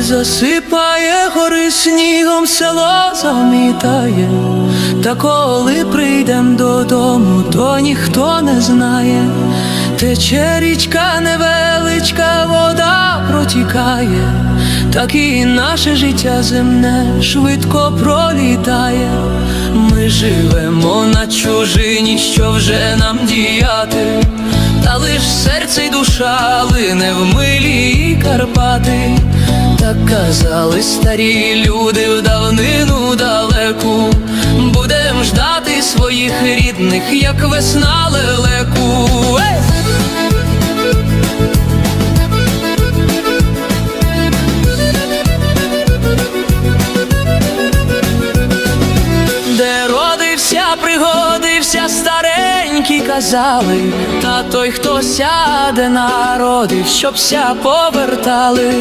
Засипає гори снігом, село замітає, та коли прийдем додому, то ніхто не знає, тече річка невеличка, вода протікає, так і наше життя земне швидко пролітає. Ми живемо на чужині, що вже нам діяти, та лиш серце й душа лине в милі Карпати. Казали старі люди в давнину далеку, будем ждати своїх рідних, як весна лелеку. Ей! Де родився, пригодився, старенькі казали, та той, хто сяде народив, щоб ся повертали.